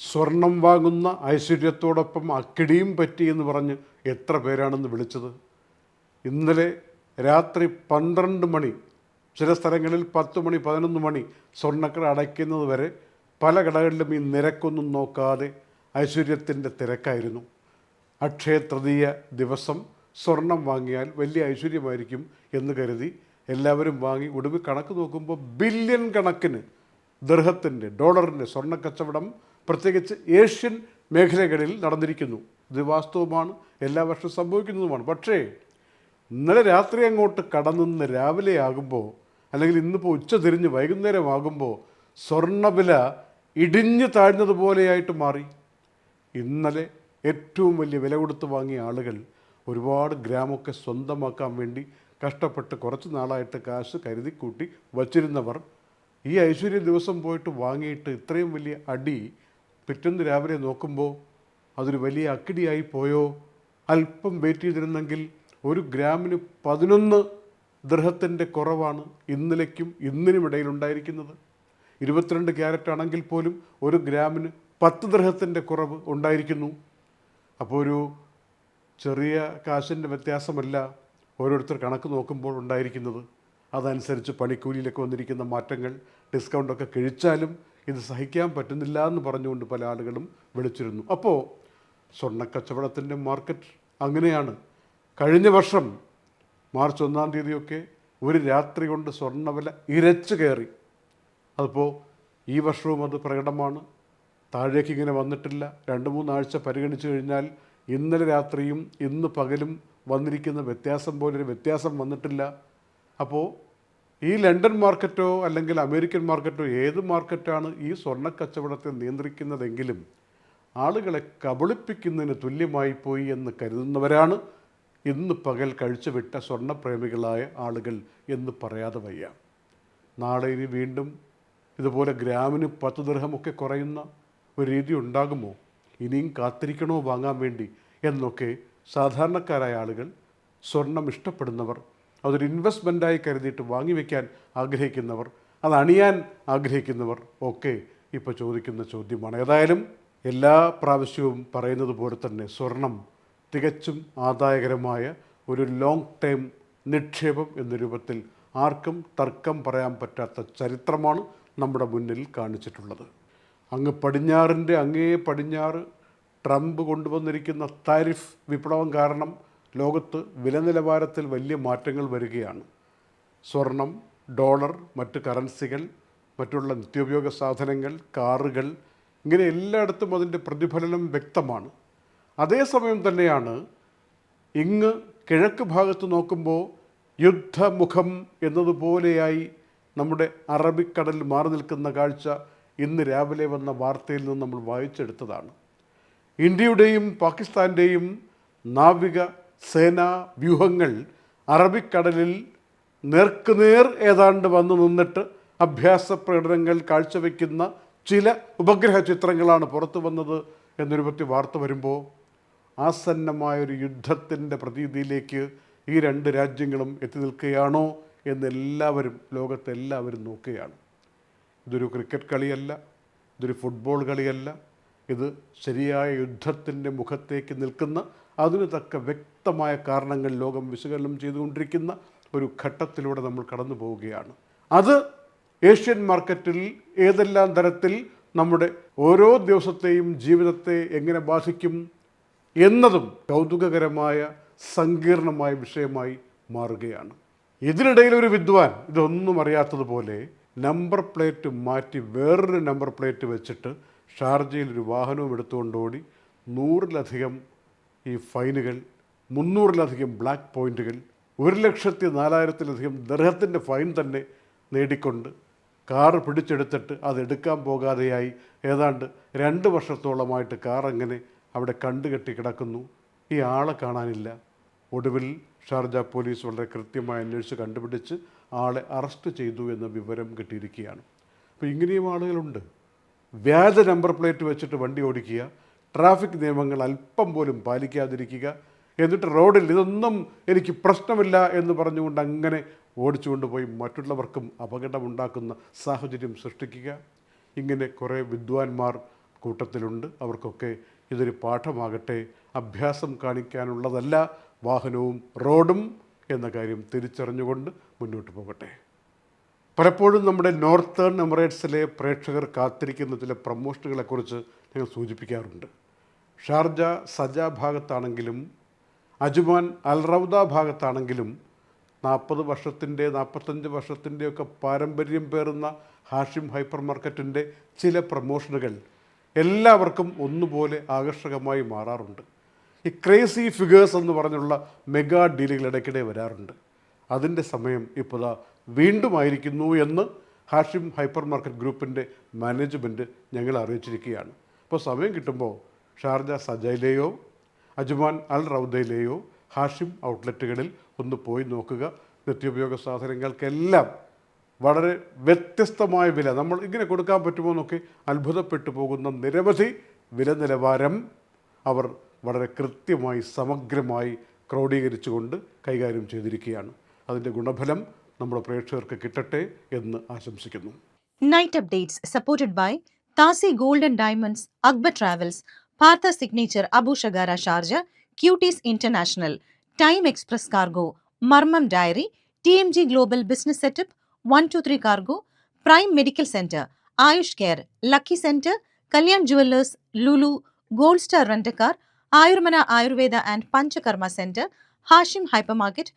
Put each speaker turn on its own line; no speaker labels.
സ്വർണം വാങ്ങുന്ന ഐശ്വര്യത്തോടൊപ്പം അക്കിടിയും പറ്റി എന്ന് പറഞ്ഞ് എത്ര പേരാണെന്ന് വിളിച്ചത്? ഇന്നലെ രാത്രി പന്ത്രണ്ട് മണി ചില സ്ഥലങ്ങളിൽ പത്ത് മണി പതിനൊന്ന് മണി സ്വർണക്കട അടയ്ക്കുന്നത് വരെ പല കടകളിലും ഈ നിരക്കൊന്നും നോക്കാതെ ഐശ്വര്യത്തിന്റെ തിരക്കായിരുന്നു. അക്ഷയ തൃതീയ ദിവസം സ്വർണം വാങ്ങിയാൽ വലിയ ഐശ്വര്യമായിരിക്കും എന്ന് കരുതി എല്ലാവരും വാങ്ങി ഒടുവിൽ കണക്ക് നോക്കുമ്പോൾ ബില്യൺ കണക്കിന് ദൃഹത്തിന്റെ ഡോളറിന്റെ സ്വർണ കച്ചവടം പ്രത്യേകിച്ച് ഏഷ്യൻ മേഖലകളിൽ നടന്നിരിക്കുന്നു. ഇത് വാസ്തവമാണ് എല്ലാ വർഷവും സംഭവിക്കുന്നതുമാണ്. പക്ഷേ ഇന്നലെ രാത്രി അങ്ങോട്ട് കടന്നിന്ന് രാവിലെ ആകുമ്പോൾ അല്ലെങ്കിൽ ഇന്നിപ്പോൾ ഉച്ച തിരിഞ്ഞ് വൈകുന്നേരം ആകുമ്പോൾ സ്വർണവില ഇടിഞ്ഞു താഴ്ന്നതുപോലെയായിട്ട് മാറി. ഇന്നലെ ഏറ്റവും വലിയ വില കൊടുത്ത് വാങ്ങിയ ആളുകൾ ഒരുപാട് ഗ്രാമൊക്കെ സ്വന്തമാക്കാൻ വേണ്ടി കഷ്ടപ്പെട്ട് കുറച്ച് നാളായിട്ട് കാശ് കരുതി കൂട്ടി വച്ചിരുന്നവർ ഈ ഐശ്വര്യ ദിവസം പോയിട്ട് വാങ്ങിയിട്ട് ഇത്രയും വലിയ അടി പിറ്റേന്ന് രാവിലെ നോക്കുമ്പോൾ അതൊരു വലിയ അക്കിടിയായി പോയോ? അല്പം വെയിറ്റ് ചെയ്തിരുന്നെങ്കിൽ ഒരു ഗ്രാമിന് പതിനൊന്ന് ദൃഹത്തിന്റെ കുറവാണ് ഇന്നലേക്കും ഇന്നിനും ഇടയിലുണ്ടായിരിക്കുന്നത് ഇരുപത്തിരണ്ട് ക്യാരറ്റ് ആണെങ്കിൽ പോലും ഒരു ഗ്രാമിന് പത്ത് ദൃഹത്തിന്റെ കുറവ് ഉണ്ടായിരിക്കുന്നു. അപ്പോൾ ഒരു ചെറിയ കാശിന്റെ വ്യത്യാസമല്ല ഓരോരുത്തർ കണക്ക് നോക്കുമ്പോൾ ഉണ്ടായിരിക്കുന്നത്. അതനുസരിച്ച് പണിക്കൂലിയിലൊക്കെ വന്നിരിക്കുന്ന മാറ്റങ്ങൾ ഡിസ്കൗണ്ടൊക്കെ കഴിച്ചാലും ഇത് സഹിക്കാൻ പറ്റുന്നില്ല എന്ന് പറഞ്ഞുകൊണ്ട് പല ആളുകളും വിളിച്ചിരുന്നു. അപ്പോൾ സ്വർണക്കച്ചവടത്തിന്റെ മാർക്കറ്റ് അങ്ങനെയാണ്. കഴിഞ്ഞ വർഷം മാർച്ച് ഒന്നാം തീയതിയൊക്കെ ഒരു രാത്രി കൊണ്ട് സ്വർണവില ഇരച്ചു കയറി. അതിപ്പോൾ ഈ വർഷവും അത് പ്രകടമാണ്. താഴേക്ക് ഇങ്ങനെ വന്നിട്ടില്ല. രണ്ട് മൂന്നാഴ്ച പരിഗണിച്ചു കഴിഞ്ഞാൽ ഇന്നലെ രാത്രിയും ഇന്ന് പകലും വന്നിരിക്കുന്ന വ്യത്യാസം പോലൊരു വ്യത്യാസം വന്നിട്ടില്ല. അപ്പോൾ ഈ ലണ്ടൻ മാർക്കറ്റോ അല്ലെങ്കിൽ അമേരിക്കൻ മാർക്കറ്റോ ഏത് മാർക്കറ്റാണ് ഈ സ്വർണ കച്ചവടത്തെ നിയന്ത്രിക്കുന്നതെങ്കിലും ആളുകളെ കബളിപ്പിക്കുന്നതിന് തുല്യമായി പോയി എന്ന് കരുതുന്നവരാണ്. ഇന്ന് പകൽ കഴിച്ചുവിട്ട സ്വർണപ്രേമികളായ ആളുകൾ എന്ന് പറയാതെ വയ്യ. നാളെ ഇനി വീണ്ടും ഇതുപോലെ ഗ്രാമിന് പത്ത് ദൃഹമൊക്കെ കുറയുന്ന ഒരു രീതി ഉണ്ടാകുമോ? ഇനിയും കാത്തിരിക്കണോ വാങ്ങാൻ വേണ്ടി? എന്നൊക്കെ സാധാരണക്കാരായ ആളുകൾ സ്വർണം ഇഷ്ടപ്പെടുന്നവർ അതൊരു ഇൻവെസ്റ്റ്മെന്റായി കരുതിയിട്ട് വാങ്ങിവെക്കാൻ ആഗ്രഹിക്കുന്നവർ അത് അണിയാൻ ആഗ്രഹിക്കുന്നവർ ഒക്കെ ഇപ്പോൾ ചോദിക്കുന്ന ചോദ്യമാണ്. ഏതായാലും എല്ലാ പ്രാവശ്യവും പറയുന്നത് പോലെ തന്നെ സ്വർണം തികച്ചും ആദായകരമായ ഒരു ലോങ് ടൈം നിക്ഷേപം എന്ന രൂപത്തിൽ ആർക്കും തർക്കം പറയാൻ പറ്റാത്ത ചരിത്രമാണ് നമ്മുടെ മുന്നിൽ കാണിച്ചിട്ടുള്ളത്. അങ്ങ് പടിഞ്ഞാറിന്റെ അങ്ങേ പടിഞ്ഞാറ് ട്രംപ് കൊണ്ടുവന്നിരിക്കുന്ന താരിഫ് വിപ്ലവം കാരണം ലോകത്ത് വില നിലവാരത്തിൽ വലിയ മാറ്റങ്ങൾ വരികയാണ്. സ്വർണം ഡോളർ മറ്റ് കറൻസികൾ മറ്റുള്ള നിത്യോപയോഗ സാധനങ്ങൾ കാറുകൾ ഇങ്ങനെ എല്ലായിടത്തും അതിന്റെ പ്രതിഫലനം വ്യക്തമാണ്. അതേസമയം തന്നെയാണ് ഇങ്ങ് കിഴക്ക് ഭാഗത്ത് നോക്കുമ്പോൾ യുദ്ധമുഖം എന്നതുപോലെയായി നമ്മുടെ അറബിക്കടൽ മാറി നിൽക്കുന്ന കാഴ്ച ഇന്ന് രാവിലെ വന്ന വാർത്തയിൽ നിന്ന് നമ്മൾ വായിച്ചെടുത്തതാണ്. ഇന്ത്യയുടെയും പാകിസ്ഥാന്റെയും നാവിക സേനാ വ്യൂഹങ്ങൾ അറബിക്കടലിൽ നേർക്കുനേർ ഏതാണ്ട് വന്നു നിന്നിട്ട് അഭ്യാസ പ്രകടനങ്ങൾ കാഴ്ചവെക്കുന്ന ചില ഉപഗ്രഹ ചിത്രങ്ങളാണ് പുറത്തു വന്നത് എന്നൊരു പറ്റി വാർത്ത വരുമ്പോൾ ആസന്നമായൊരു യുദ്ധത്തിന്റെ പ്രതീതിയിലേക്ക് ഈ രണ്ട് രാജ്യങ്ങളും എത്തി നിൽക്കുകയാണോ എന്നെല്ലാവരും ലോകത്തെല്ലാവരും നോക്കുകയാണ്. ഇതൊരു ക്രിക്കറ്റ് കളിയല്ല ഇതൊരു ഫുട്ബോൾ കളിയല്ല. ഇത് ശരിയായ യുദ്ധത്തിന്റെ മുഖത്തേക്ക് നിൽക്കുന്ന അതിന് തക്ക വ്യക്തമായ കാരണങ്ങൾ ലോകം വിശകലനം ചെയ്തുകൊണ്ടിരിക്കുന്ന ഒരു ഘട്ടത്തിലൂടെ നമ്മൾ കടന്നു പോവുകയാണ്. അത് ഏഷ്യൻ മാർക്കറ്റിൽ ഏതെല്ലാം തരത്തിൽ നമ്മുടെ ഓരോ ദിവസത്തെയും ജീവിതത്തെ എങ്ങനെ ബാധിക്കും എന്നതും കൗതുകകരമായ സങ്കീർണമായ വിഷയമായി മാറുകയാണ്. ഇതിനിടയിൽ ഒരു വിദ്വാൻ ഇതൊന്നും അറിയാത്തതുപോലെ നമ്പർ പ്ലേറ്റ് മാറ്റി വേറൊരു നമ്പർ പ്ലേറ്റ് വെച്ചിട്ട് ഷാർജയിൽ ഒരു വാഹനവും എടുത്തുകൊണ്ടോടി നൂറിലധികം ഈ ഫൈനുകൾ മുന്നൂറിലധികം ബ്ലാക്ക് പോയിന്റുകൾ ഒരു ലക്ഷത്തി നാലായിരത്തിലധികം ദർഹത്തിന്റെ ഫൈൻ തന്നെ നേടിക്കൊണ്ട് കാർ പിടിച്ചെടുത്തിട്ട് അതെടുക്കാൻ പോകാതെയായി. ഏതാണ്ട് രണ്ട് വർഷത്തോളമായിട്ട് കാർ അങ്ങനെ അവിടെ കണ്ടുകെട്ടി കിടക്കുന്നു. ഈ ആളെ കാണാനില്ല. ഒടുവിൽ ഷാർജ പോലീസ് വളരെ കൃത്യമായി അന്വേഷിച്ച് കണ്ടുപിടിച്ച് ആളെ അറസ്റ്റ് ചെയ്തു എന്ന വിവരം കിട്ടിയിരിക്കുകയാണ്. അപ്പോൾ ഇങ്ങനെയും ആളുകളുണ്ട്. വ്യാജ നമ്പർ പ്ലേറ്റ് വെച്ചിട്ട് വണ്ടി ഓടിക്കുക ട്രാഫിക് നിയമങ്ങൾ അല്പം പോലും പാലിക്കാതിരിക്കുക. എന്നിട്ട് റോഡിൽ ഇതൊന്നും എനിക്ക് പ്രശ്നമില്ല എന്ന് പറഞ്ഞുകൊണ്ട് അങ്ങനെ ഓടിച്ചുകൊണ്ട് പോയി മറ്റുള്ളവർക്കും അപകടമുണ്ടാക്കുന്ന സാഹചര്യം സൃഷ്ടിക്കുക. ഇങ്ങനെ കുറേ വിദ്വാൻമാർ കൂട്ടത്തിലുണ്ട്. അവർക്കൊക്കെ ഇതൊരു പാഠമാകട്ടെ. അഭ്യാസം കാണിക്കാനുള്ളതല്ല വാഹനവും റോഡും എന്ന കാര്യം തിരിച്ചറിഞ്ഞുകൊണ്ട് മുന്നോട്ട് പോകട്ടെ. പലപ്പോഴും നമ്മുടെ നോർത്തേൺ എമിറേറ്റ്സിലെ പ്രേക്ഷകർ കാത്തിരിക്കുന്ന ചില പ്രമോഷനുകളെക്കുറിച്ച് ഞങ്ങൾ സൂചിപ്പിക്കാറുണ്ട്. ഷാർജ സജ ഭാഗത്താണെങ്കിലും അജുമാൻ അൽറൗദ ഭാഗത്താണെങ്കിലും നാൽപ്പത് വർഷത്തിന്റെ നാൽപ്പത്തഞ്ച് വർഷത്തിന്റെയൊക്കെ പാരമ്പര്യം പേറുന്ന ഹാഷിം ഹൈപ്പർ മാർക്കറ്റിന്റെ ചില പ്രമോഷനുകൾ എല്ലാവർക്കും ഒന്നുപോലെ ആകർഷകമായി മാറാറുണ്ട്. ഈ ക്രേസി ഫിഗേഴ്സ് എന്ന് പറഞ്ഞുള്ള മെഗാ ഡീലുകൾ ഇടയ്ക്കിടെ വരാറുണ്ട്. അതിന്റെ സമയം ഇപ്പോൾ വീണ്ടും ആയിരിക്കുന്നു എന്ന് ഹാഷിം ഹൈപ്പർ മാർക്കറ്റ് ഗ്രൂപ്പിന്റെ മാനേജ്മെന്റ് ഞങ്ങളെ അറിയിച്ചിരിക്കുകയാണ്. അപ്പോൾ സമയം കിട്ടുമ്പോൾ ഷാർജ സജയിലെയോ അജ്മാൻ അൽ റൗദയിലെയോ ഹാഷിം ഔട്ട്ലെറ്റുകളിൽ ഒന്ന് പോയി നോക്കുക. നിത്യോപയോഗ സാധനങ്ങൾക്കെല്ലാം വളരെ വ്യത്യസ്തമായ വില. നമ്മൾ ഇങ്ങനെ കൊടുക്കാൻ പറ്റുമോ എന്നൊക്കെ അത്ഭുതപ്പെട്ടു പോകുന്ന നിരവധി വില നിലവാരം അവർ വളരെ കൃത്യമായി സമഗ്രമായി ക്രോഡീകരിച്ചുകൊണ്ട് കൈകാര്യം ചെയ്തിരിക്കുകയാണ്. അതിന്റെ ഗുണഫലം നമ്മുടെ പ്രേക്ഷകർക്ക് കിട്ടട്ടെ എന്ന് ആശംസിക്കുന്നു.
Night updates supported by താസി golden diamonds Akbar travels Express Cargo, Marmam Diary, TMG Global Business Setup, 123 Cargo, Prime Medical Center, Ayush Care, Lucky Center, Kalyan Jewelers, Lulu, Gold Star Rent a Car, Ayurmana Ayurveda and Panchakarma Center, Hashim Hypermarket,